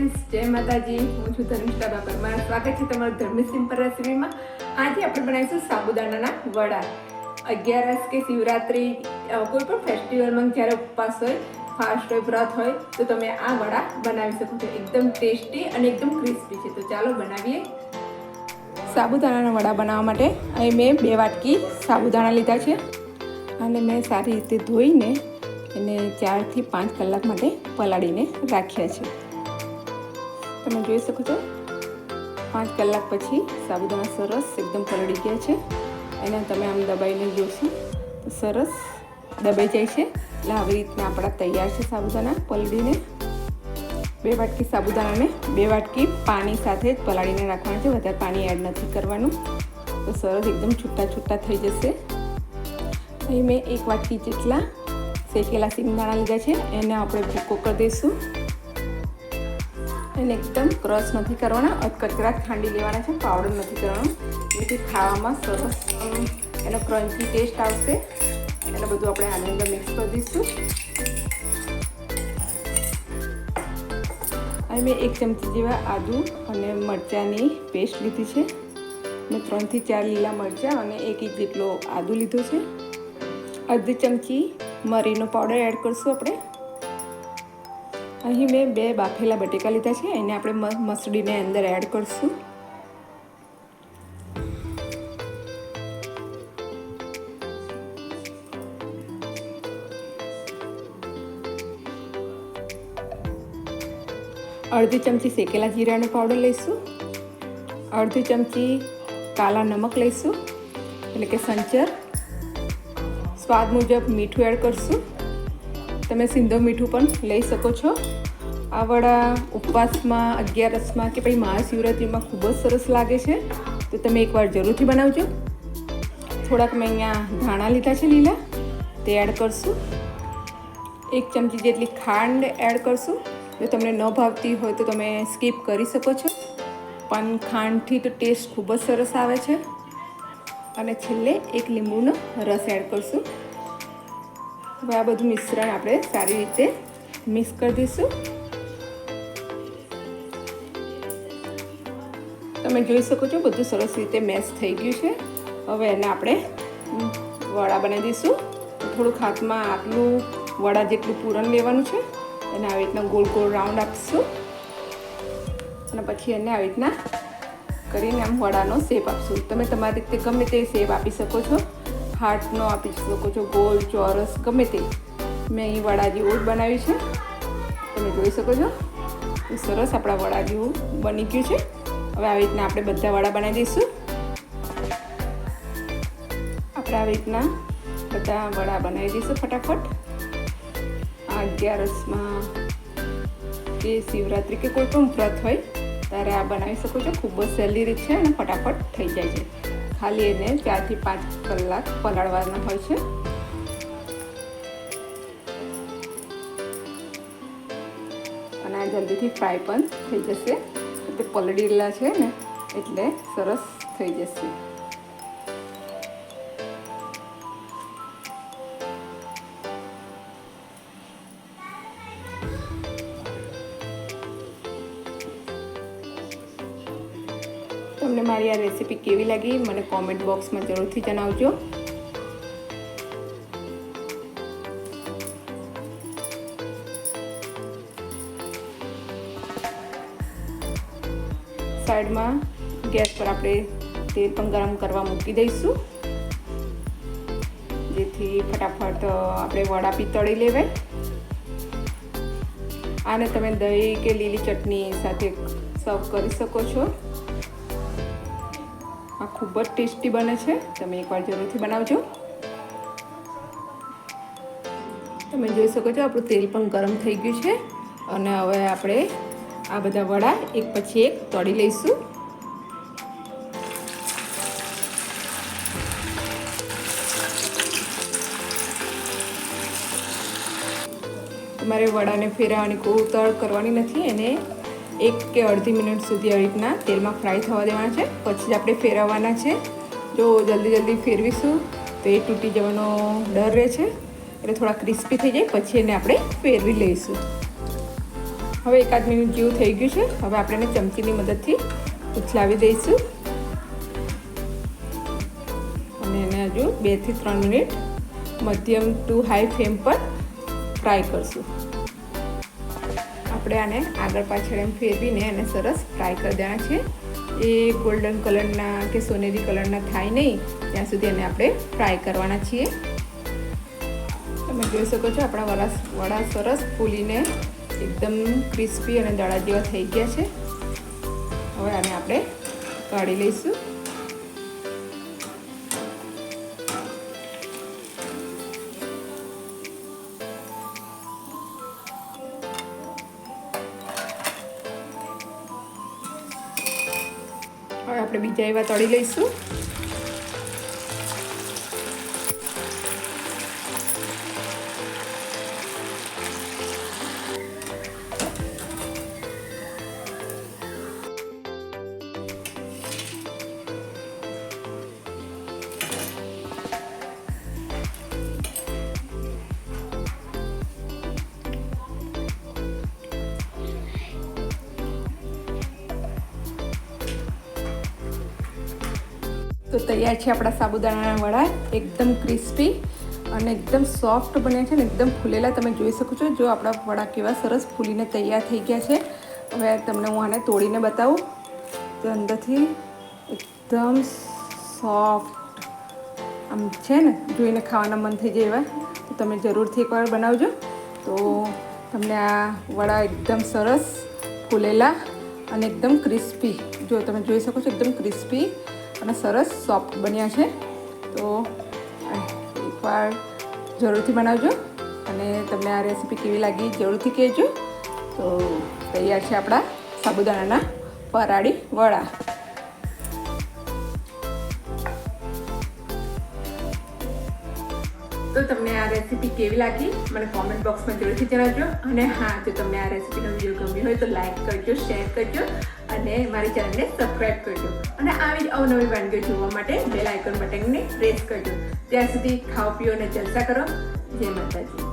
Friends, જય માતાજી. હું છું ધર્મિષ્ઠા બાપર મારા સ્વાગત છે તમારું ધર્મી સિમ્પલ રેસીપીમાં આજે આપણે બનાવીશું સાબુદાણાના વડા. અગિયારસ કે શિવરાત્રિ કોઈ પણ ફેસ્ટિવલમાં જ્યારે ઉપવાસ હોય ફાસ્ટ હોય, વ્રત હોય, તો તમે આ વડા બનાવી શકો છો. એકદમ ટેસ્ટી અને એકદમ ક્રિસ્પી છે. તો ચાલો બનાવીએ. સાબુદાણાના વડા બનાવવા માટે અહીં મેં બે વાટકી સાબુદાણા લીધા છે. અને મેં સારી રીતે ધોઈને એને ચારથી પાંચ કલાક માટે પલાળીને રાખ્યા છે. તમે જોઈ શકો છો. પાંચ કલાક પછી સાબુદાણા સરસ એકદમ પલળી ગયા છે. એને તમે આમ દબાઈને જોશો સરસ દબાઈ જાય છે. એટલે આવી રીતના આપણા તૈયાર છે સાબુદાણા પલળીને. બે વાટકી સાબુદાણાને, બે વાટકી પાણી સાથે જ પલાળીને રાખવાના છે. વધારે પાણી એડ નથી કરવાનું. તો સરસ એકદમ છૂટા છૂટા થઈ જશે. અહીં મેં એક વાટકી જેટલા શેકેલા સિંગદાણા લીધા છે. એને આપણે ભૂકો કરી દઈશું. એને એકદમ ક્રશ નથી કરવાના અધકચરા ખાંડી લેવાના છે પાવડર નથી કરવાનો. જેથી ખાવામાં સરસ એનો ક્રન્ચી ટેસ્ટ આવશે. એટલે બધું આપણે આની અંદર મિક્સ કરી દઈશું. અહીં મેં એક ચમચી જેવા આદુ અને મરચાંની પેસ્ટ લીધી છે. મેં ત્રણથી ચાર લીલા મરચાં અને એક ઇંચ જેટલો આદુ લીધો છે. અડધી ચમચી મરીનો પાવડર એડ કરશું આપણે. અહીં મેં બે બાફેલા બટેકા લીધા છે, એને આપણે મસળીને અંદર એડ કરશું. અડધી ચમચી શેકેલા જીરાનો પાવડર લઈશું. અડધી ચમચી કાલા નમક લઈશું, એટલે કે સંચર. સ્વાદ મુજબ મીઠું એડ કરશું. તમે સિંધો મીઠું પણ લઈ શકો છો. આ વડા ઉપવાસમાં, અગિયારસમાં કે પછી મહાશિવરાત્રિમાં ખૂબ જ સરસ લાગે છે. તો તમે એકવાર જરૂરથી બનાવજો. થોડાક મેં અહીંયા ધાણા લીધા છે લીલા. તે એડ કરશું. એક ચમચી જેટલી ખાંડ એડ કરશું. જો તમને ન ભાવતી હોય તો તમે સ્કીપ કરી શકો છો. પણ ખાંડથી તો ટેસ્ટ ખૂબ જ સરસ આવે છે. અને છેલ્લે એક લીંબુનો રસ એડ કરશું. હવે આ બધું મિશ્રણ આપણે સારી રીતે મિક્સ કરી દઈશું. તમે જોઈ શકો છો બધું સરસ રીતે મેશ થઈ ગયું છે. હવે એને આપણે વડા બનાવી દઈશું. થોડુંક હાથમાં આટલું વડા જેટલું પૂરણ લેવાનું છે. એને આવી રીતના ગોળ ગોળ રાઉન્ડ આપીશું. અને પછી એને આવી રીતના કરીને આમ વડાનો શેપ આપશું. તમે તમારી રીતે ગમે તે શેપ આપી શકો છો. હાર્ટનો આપી શકો છો ગોલ ચોરસ, ગમે તે. મેં અહીં વડા જેવું જ બનાવ્યું છે. તમે જોઈ શકો છો. સરસ આપણા વડા જેવું બની ગયું છે. હવે આવી રીતના આપણે બધા વડા બનાવી દઈશું. આપણે આવી રીતના બધા વડા બનાવી દઈશું ફટાફટ. અગિયારસમાં કે શિવરાત્રિ કે કોઈ પણ વ્રત હોય, ત્યારે આ બનાવી શકો છો. ખૂબ જ સહેલી રીત છે અને ફટાફટ થઈ જાય છે. ખાલી એને ચારથી પાંચ કલાક પલાળવાના હોય છે. અને આ જલ્દીથી ફ્રાય પણ થઈ જશે. તે પલળેલા છે ને, એટલે સરસ થઈ જશે. તમને મારી આ રેસીપી કેવી લાગી, મને કોમેન્ટ બોક્સમાં જરૂરથી જણાવજો. સાઈડમાં ગેસ પર આપણે તેલ પણ ગરમ કરવા મૂકી દઈશું. જેથી ફટાફટ આપણે વડા બી તળી લેવાય. આને તમે દહીં કે લીલી ચટણી સાથે સર્વ કરી શકો છો. આ ખૂબ જ ટેસ્ટી બને છે. તમે એકવાર જરૂરથી બનાવજો. તમે જોઈ શકો છો, આપણું તેલ પણ ગરમ થઈ ગયું છે. અને હવે આપણે આ બધા વડા એક પછી એક તળી લઈશું. તમારે વડાને ફેરવવાની કોઈ ઉતાવળ કરવાની નથી. એને એક કે અડધી મિનિટ સુધી આવી રીતના તેલમાં ફ્રાય થવા દેવાના છે. પછી જ આપણે ફેરવવાના છે. જો જલ્દી જલ્દી ફેરવીશું તો એ તૂટી જવાનો ડર રહે છે. એટલે થોડા ક્રિસ્પી થઈ જાય, પછી એને આપણે ફેરવી લઈશું. હવે એકાદ મિનિટ જેવું થઈ ગયું છે. હવે આપણે એને ચમચીની મદદથી ઉથલાવી દઈશું. અને એને હજુ બેથી ત્રણ મિનિટ મધ્યમ ટુ હાઈ ફ્લેમ પર ફ્રાય કરશું. આપણે આને આગળ પાછળ એમ ફેરવીને એને સરસ ફ્રાય કરી દેવાના છે. એ ગોલ્ડન કલરના કે સોનેરી કલરના થાય નહીં, ત્યાં સુધી એને આપણે ફ્રાય કરવાના છીએ. તમે જોઈ શકો છો આપણા વડા વડા સરસ ફૂલીને એકદમ ક્રિસ્પી અને દડા જેવા થઈ ગયા છે. હવે આને આપણે કાઢી લઈશું. આપણે બીજા એવા તળી લઈશું. તો તૈયાર છે આપણા સાબુદાણાના વડા, એકદમ ક્રિસ્પી અને એકદમ સોફ્ટ બન્યા છે ને, એકદમ ફૂલેલા તમે જોઈ શકો છો. જો આપણા વડા કેવા સરસ ફૂલીને તૈયાર થઈ ગયા છે, હવે તમને હું આને તોડીને બતાવું. તો અંદરથી એકદમ સોફ્ટ આમ છે ને, જોઈને ખાવાના મન થઈ જાય એવા. તો તમે જરૂરથી એકવાર બનાવજો. તો તમને આ વડા એકદમ સરસ ફૂલેલા અને એકદમ ક્રિસ્પી જો તમે જોઈ શકો છો, એકદમ ક્રિસ્પી અને સરસ સોફ્ટ બન્યા છે. તો એકવાર જરૂરથી બનાવજો અને તમને આ રેસીપી કેવી લાગી જરૂરથી કહેજો. તો તૈયાર છે આપણા સાબુદાણાના પરાળી વડા. તો તમને આ રેસીપી કેવી લાગી? મને કોમેન્ટ બોક્સમાં જરૂરથી જણાવજો. અને હા, જો તમને આ રેસીપીનો વીડિયો ગમ્યો હોય તો લાઇક કરજો શેર કરજો, અને મારી ચેનલને સબસ્ક્રાઈબ કરજો. અને આવી જ અવનવી વાનગીઓ જોવા માટે બેલ આઇકન બટનને પ્રેસ કરજો. ત્યાં સુધી ખાઓ, પીઓ અને જલસા કરો. જય માતાજી.